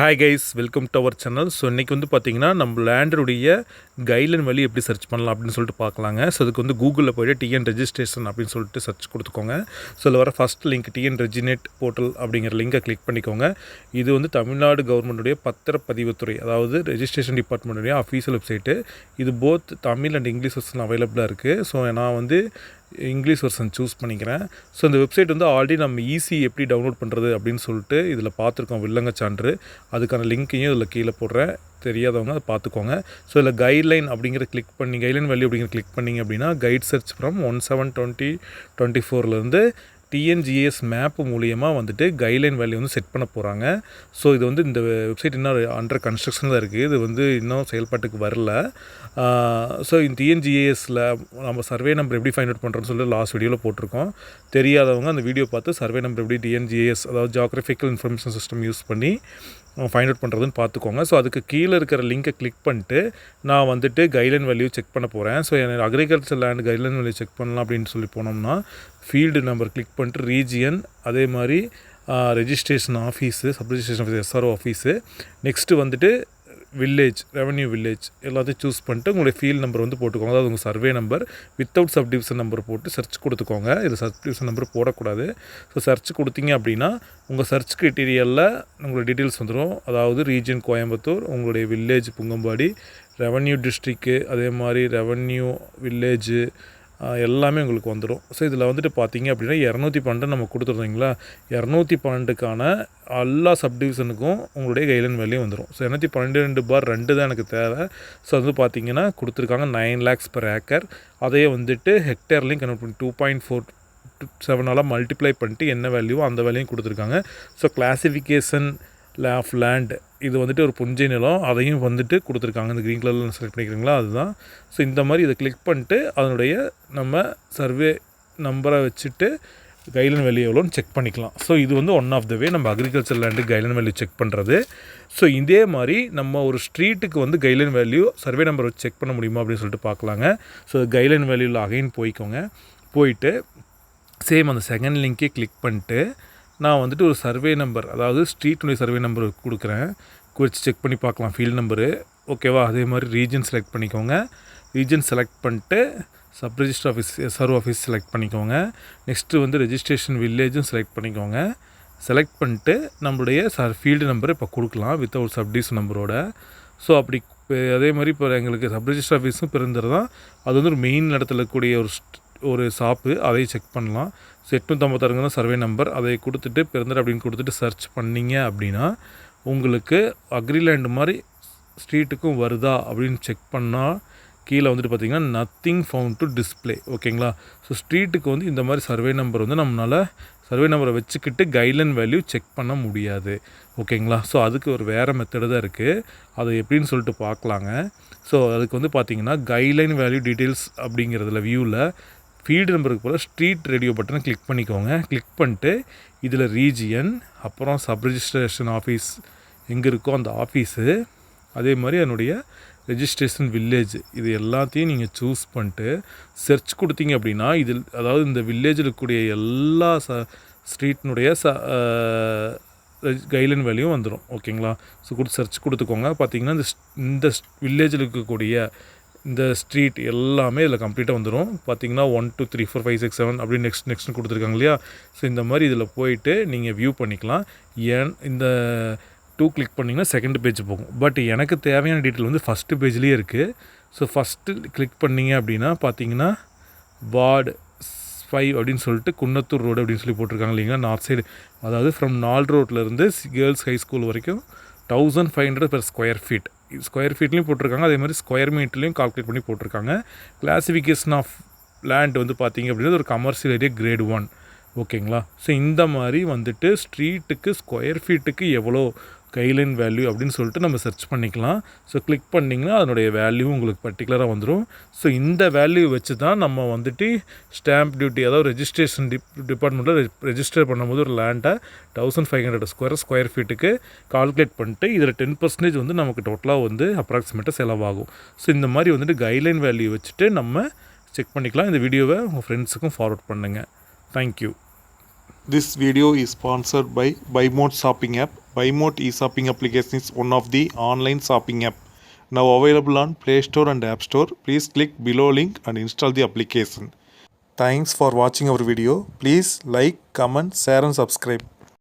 Hi guys welcome to our channel so இன்றைக்கி வந்து பார்த்தீங்கன்னா நம்ம லேண்டருடைய கைட்லைன் வழி எப்படி சர்ச் பண்ணலாம் அப்படின்னு சொல்லிட்டு பார்க்கலாங்க. ஸோ அதுக்கு வந்து கூகுளில் போய்ட்டு டிஎன் ரெஜிஸ்ட்ரேஷன் அப்படின்னு சொல்லிட்டு சர்ச் கொடுத்துக்கோங்க. ஸோ அதில் வர ஃபஸ்ட் லிங்க் டிஎன் ரெஜினேட் போர்ட்டல் அப்படிங்கிற லிங்கை கிளிக் பண்ணிக்கோங்க. இது வந்து தமிழ்நாடு கவர்மெண்ட்டுடைய பத்திரப்பதிவுத்துறை அதாவது ரெஜிஸ்ட்ரேஷன் டிபார்ட்மெண்ட்டுடைய அஃபீஷியல் வெப்சைட்டு இது both Tamil and English version அவைலபிளாக இருக்குது ஸோ நான் வந்து இங்கிலீஷ் வெர்ஷன் சூஸ் பண்ணிக்கிறேன். ஸோ இந்த வெப்சைட் வந்து ஆல்ரெடி நம்ம ஈஸி எப்படி டவுன்லோட் பண்ணுறது அப்படின்னு சொல்லிட்டு இதில் பார்த்துருக்கோம் வில்லங்க சான்று அதுக்கான லிங்க்கையும் இதில் கீழே போடுறேன். தெரியாதவங்க அதை பார்த்துக்கோங்க. ஸோ இதில் கைட்லைன் அப்படிங்கிற கிளிக் பண்ணி கைட்லைன் வேல்யூ அப்படிங்கிற கிளிக் பண்ணிங்க அப்படின்னா guide search from one seven twenty twenty ஃபோர்லேருந்து TNGS map மூலியமாக வந்துட்டு கைட்லைன் வேல்யூ வந்து செட் பண்ண போகிறாங்க ஸோ இது வந்து இந்த வெப்சைட் இன்னும் அண்டர் கன்ஸ்ட்ரக்ஷன் தான் இருக்குது இது வந்து இன்னும் செயல்பாட்டுக்கு வரல. ஸோ இந்த டிஎன்ஜிஎஸில் நம்ம சர்வே நம்பர் எப்படி ஃபைண்ட் அவுட் பண்ணுறோன்னு சொல்லி லாஸ்ட் வீடியோவில் போட்டிருக்கோம். தெரியாதவங்க அந்த வீடியோ பார்த்து சர்வே நம்பர் எப்படி டிஎன்ஜிஏஎஸ் அதாவது ஜாகிரபிக்கல் இன்ஃபர்மேஷன் சிஸ்டம் யூஸ் பண்ணி ஃபைண்ட் அவுட் பண்ணுறதுன்னு பார்த்துக்கோங்க. ஸோ அதுக்கு கீழே இருக்கிற லிங்கை கிளிக் பண்ணிட்டு நான் வந்துட்டு கைட்லைன் வேல்யூ செக் பண்ண போகிறேன் ஸோ எனக்கு agriculture land guideline value check பண்ணலாம் அப்படின்னு சொல்லி போனோம்னா ஃபீல்டு நம்பர் கிளிக் பண்ணிட்டு ரீஜியன் அதே மாதிரி registration office sub registration office SRO office next வந்துட்டு வில்லேஜ் ரெவன்யூ வில்லேஜ் எல்லாத்தையும் சூஸ் பண்ணிட்டு உங்களுடைய ஃபீல் நம்பர் வந்து போட்டுக்கோங்க. அதாவது உங்கள் survey number without subdivision number போட்டு சர்ச் கொடுத்துக்கோங்க. இது சப்டிவிஷன் நம்பர் போடக்கூடாது. ஸோ சர்ச் கொடுத்தீங்க அப்படின்னா உங்கள் சர்ச் க்ரைட்டீரியலில் உங்களுடைய டீட்டெயில்ஸ் வந்துடும் அதாவது ரீஜன் கோயம்புத்தூர் உங்களுடைய வில்லேஜ் புங்கம்பாடி ரெவன்யூ டிஸ்ட்ரிக்கு அதே மாதிரி ரெவன்யூ வில்லேஜு எல்லாமே உங்களுக்கு வந்துடும். ஸோ இதில் வந்துட்டு பார்த்தீங்க அப்படின்னா இரநூத்தி பன்னெண்டு நம்ம கொடுத்துருந்தீங்களா இரநூத்தி பன்னெண்டுக்கான எல்லா சப்டிவிஷனுக்கும் உங்களுடைய கைட்லைன் வேலையும் வந்துடும் ஸோ இரநூத்தி பன்னெண்டு பார் ரெண்டு தான் எனக்கு தேவை. ஸோ அது பார்த்தீங்கன்னா கொடுத்துருக்காங்க நைன் லேக்ஸ் பர் ஏக்கர் அதையே வந்துட்டு ஹெக்டேர்லையும் கன்வெர்ட் பண்ணி டூ பாயிண்ட் ஃபோர் செவனால் மல்டிப்ளை பண்ணிட்டு என்ன வேல்யூவோ அந்த வேலையும் கொடுத்துருக்காங்க. ஸோ கிளாசிஃபிகேஷன் ஆஃப் லேண்ட் இது வந்துட்டு ஒரு புஞ்சை நிலம். அதையும் வந்துட்டு கொடுத்துருக்காங்க. இந்த க்ரீன் கலரில் செலக்ட் பண்ணிக்கிறீங்களா? அதுதான். ஸோ இந்த மாதிரி இதை கிளிக் பண்ணிட்டு அதனுடைய நம்ம சர்வே நம்பரை வச்சுட்டு கைட்லைன் வேல்யூ எவ்வளோன்னு செக் பண்ணிக்கலாம். ஸோ இது வந்து ஒன் ஆஃப் த வே நம்ம agriculture land guideline value check பண்ணுறது ஸோ இதே மாதிரி நம்ம ஒரு ஸ்ட்ரீட்டுக்கு வந்து கைட்லைன் வேல்யூ சர்வே நம்பர் வச்சு செக் பண்ண முடியுமா அப்படின்னு சொல்லிட்டு பார்க்கலாங்க. ஸோ கைட்லைன் வேல்யூவில் அகைன் போய்க்கோங்க. போயிட்டு சேம் அந்த செகண்ட் லிங்கே கிளிக் பண்ணிட்டு நான் வந்துட்டு ஒரு சர்வே நம்பர் அதாவது ஸ்ட்ரீட்னுடைய சர்வே நம்பர் கொடுக்குறேன். குறித்து செக் பண்ணி பார்க்கலாம் ஃபீல்ட் நம்பரு ஓகேவா அதே மாதிரி ரீஜன் செலக்ட் பண்ணிக்கோங்க. ரீஜன் செலக்ட் பண்ணிட்டு sub register office SRO office select பண்ணிக்கோங்க. நெக்ஸ்ட்டு வந்து ரெஜிஸ்ட்ரேஷன் வில்லேஜும் செலக்ட் பண்ணிக்கோங்க. செலக்ட் பண்ணிட்டு நம்மளுடைய சார் ஃபீல்டு நம்பர் இப்போ கொடுக்கலாம் வித்தவுட் சப்டிஸ் நம்பரோட ஸோ அப்படி அதே மாதிரி இப்போ எங்களுக்கு சப் ரிஜிஸ்டர் ஆஃபீஸும் பிறந்தது அது வந்து ஒரு மெயின் இடத்துல கூடிய ஒரு ஒரு ஷாப்பு அதை செக் பண்ணலாம். ஸோ எட்நூற்றம்பத்தாறுங்க தான் சர்வே நம்பர். அதை கொடுத்துட்டு பிறந்தர் அப்படின்னு கொடுத்துட்டு சர்ச் பண்ணிங்க அப்படின்னா உங்களுக்கு அக்ரிலேண்டு மாதிரி ஸ்ட்ரீட்டுக்கும் வருதா அப்படின்னு செக் பண்ணால் கீழே வந்துட்டு பார்த்தீங்கன்னா நத்திங் ஃபவுண்ட் டு டிஸ்பிளே ஓகேங்களா ஸோ ஸ்ட்ரீட்டுக்கு வந்து இந்த மாதிரி சர்வே நம்பர் வந்து நம்மளால் சர்வே நம்பரை வச்சுக்கிட்டு கைட்லைன் வேல்யூ செக் பண்ண முடியாது. ஓகேங்களா ஸோ அதுக்கு ஒரு வேறு மெத்தடு தான் இருக்குது அதை எப்படின்னு சொல்லிட்டு பார்க்கலாங்க. ஸோ அதுக்கு வந்து பார்த்திங்கன்னா கைட்லைன் வேல்யூ டீட்டெயில்ஸ் அப்படிங்கிறதுல வியூவில் ஃபீல்டு நம்பருக்கு போல் ஸ்ட்ரீட் ரேடியோ பட்டனை கிளிக் பண்ணிக்கோங்க. கிளிக் பண்ணிட்டு இதில் ரீஜியன் அப்புறம் சப் ரிஜிஸ்ட்ரேஷன் ஆஃபீஸ் எங்கே இருக்கோ அந்த ஆஃபீஸு அதே மாதிரி என்னுடைய ரெஜிஸ்ட்ரேஷன் வில்லேஜ் இது எல்லாத்தையும் நீங்கள் சூஸ் பண்ணிட்டு சர்ச் கொடுத்தீங்க அப்படின்னா இதில் அதாவது இந்த வில்லேஜில் இருக்கக்கூடிய எல்லா ச ஸ்ட்ரீட்னுடைய ச கைட்லைன் வேலையும் வந்துடும் ஓகேங்களா ஸோ கொடுத்து சர்ச் கொடுத்துக்கோங்க. பார்த்தீங்கன்னா இந்த இந்த வில்லேஜில் இருக்கக்கூடிய இந்த ஸ்ட்ரீட் எல்லாமே இதில் கம்ப்ளீட்டாக வந்துடும் பார்த்தீங்கன்னா one two three four five six seven அப்படி நெக்ஸ்ட் நெக்ஸ்ட்னு கொடுத்துருக்காங்க இல்லையா? ஸோ இந்த மாதிரி இதில் போயிட்டு நீங்கள் வியூ பண்ணிக்கலாம். ஏன் இந்த டூ கிளிக் பண்ணிங்கன்னா செகண்ட் பேஜ் போகும். பட் எனக்கு தேவையான டீட்டெயில் வந்து ஃபஸ்ட்டு பேஜ்லேயே இருக்குது ஸோ ஃபஸ்ட்டு கிளிக் பண்ணிங்க அப்படின்னா பார்த்தீங்கன்னா வார்டு ஃபைவ் அப்படின்னு சொல்லிட்டு குன்னத்தூர் ரோடு அப்படின்னு சொல்லி போட்டிருக்காங்க இல்லைங்களா? நார்த் சைடு அதாவது ஃப்ரம் நால் ரோட்லேருந்து கேர்ள்ஸ் ஹை ஸ்கூல் வரைக்கும் thousand five hundred per square feet square ஃபீட்லேயும் போட்டிருக்காங்க. அதே மாதிரி ஸ்கொயர் மீட்லேயும் கால்குலேட் பண்ணி போட்டிருக்காங்க. கிளாசிஃபிகேஷன் ஆஃப் லேண்ட் வந்து பார்த்திங்க அப்படின்னா ஒரு கமர்ஷியல் ஏரியா கிரேட் ஒன் ஓகேங்களா ஸோ இந்த மாதிரி வந்துட்டு ஸ்ட்ரீட்டுக்கு ஸ்கொயர் ஃபீட்டுக்கு எவ்வளோ கைலைன் வேல்யூ அப்படின்னு சொல்லிட்டு நம்ம சர்ச் பண்ணிக்கலாம். ஸோ கிளிக் பண்ணிங்கன்னா அதனுடைய வேல்யூ உங்களுக்கு பர்டிகுலராக வந்துடும் ஸோ இந்த வேல்யூ வச்சு தான் நம்ம வந்துட்டு ஸ்டாம்ப் டியூட்டி அதாவது ரெஜிஸ்ட்ரேஷன் டிப் டிபார்ட்மெண்ட்டில் ரெஜிஸ்டர் பண்ணும்போது ஒரு லேண்டை thousand five hundred square square ஃபீட்டுக்கு calculate பண்ணிட்டு இதில் டென் பர்சன்டேஜ் வந்து நமக்கு டோட்டலாக வந்து அப்ராக்சிமேட்டாக செலவாகும். ஸோ இந்த மாதிரி வந்துட்டு கைட்லைன் வேல்யூ வச்சுட்டு நம்ம செக் பண்ணிக்கலாம். இந்த வீடியோவை உங்கள் ஃப்ரெண்ட்ஸுக்கும் ஃபார்வர்ட் பண்ணுங்கள் thank you This video is sponsored by BuyMode Shopping app. BuyMode e-shopping application is one of the online shopping app now available on Play Store and App Store. Please click below link and install the application. Thanks for watching our video. Please like, comment, share and subscribe.